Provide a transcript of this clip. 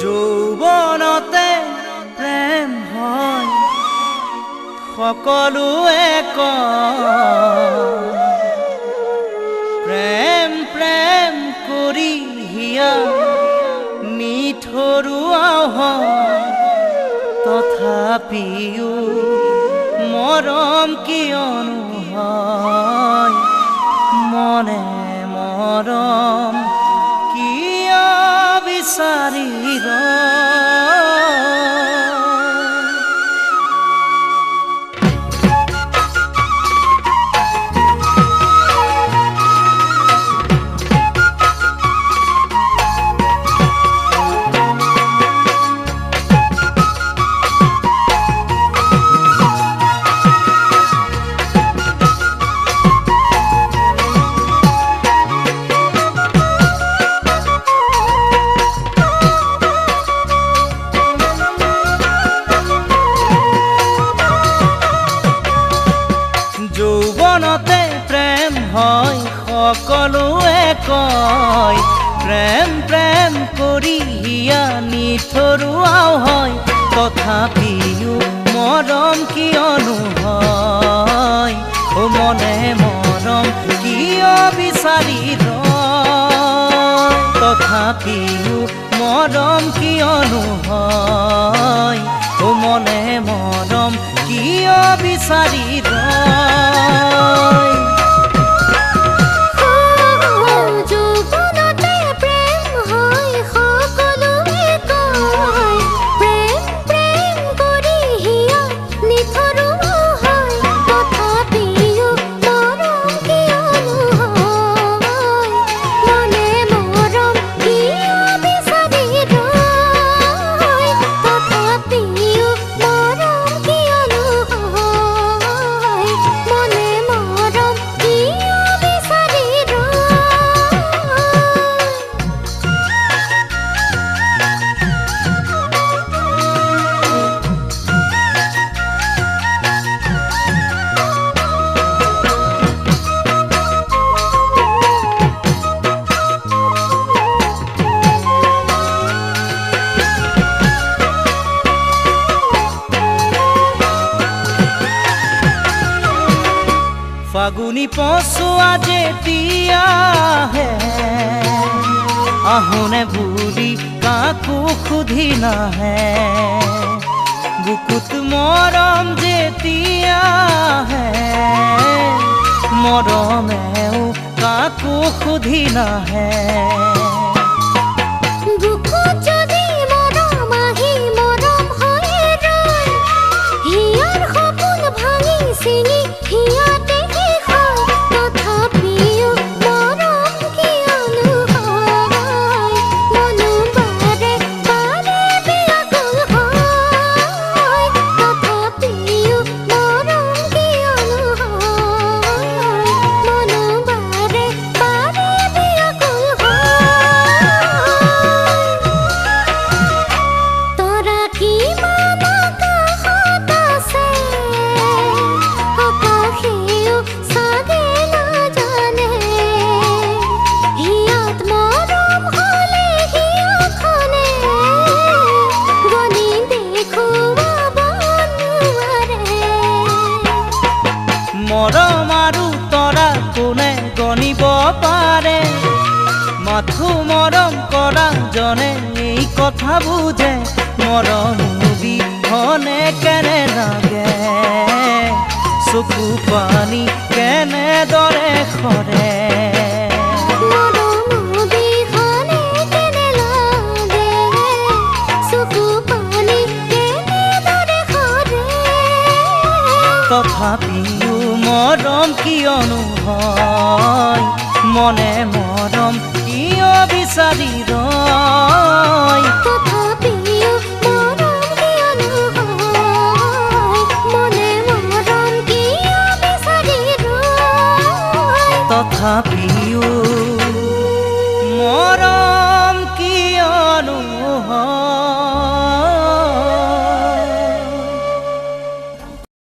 যৌৱনতে প্ৰেম হয় সকলোৱে কয় প্ৰেম প্ৰেম কৰি হিয়া নিঠৰুৱা হয় তথাপিও মৰম কিয়নো হয়, মনে মৰম বিচাৰি হয় সকলোৱে কয় প্ৰেম প্ৰেম কৰি হিয়া নিঠৰুৱাও হয়। তথাপিও মৰম কিয়নো হয় অ মনে মৰম কিয় বিচাৰি তথাপিও মৰম কিয়নো হয় অ মনে মৰম কিয় বিচাৰি ৰয় ফাগুনি পচোৱা যেতিয়া আহে আহোনে বুলি কাকো সুধি নাহে বুকুত মৰম যেতিয়া হে মৰমেও কাকো সুধি নাহে পাৰে মাথো মৰম কৰা জনে এই কথা বুজে মৰম বিহনে কেনে লাগে চকু পানী কেনেদৰে সৰে তথাপিও মৰম কিয়নো হয় মনে মৰম কিয় বিচাৰি ৰয়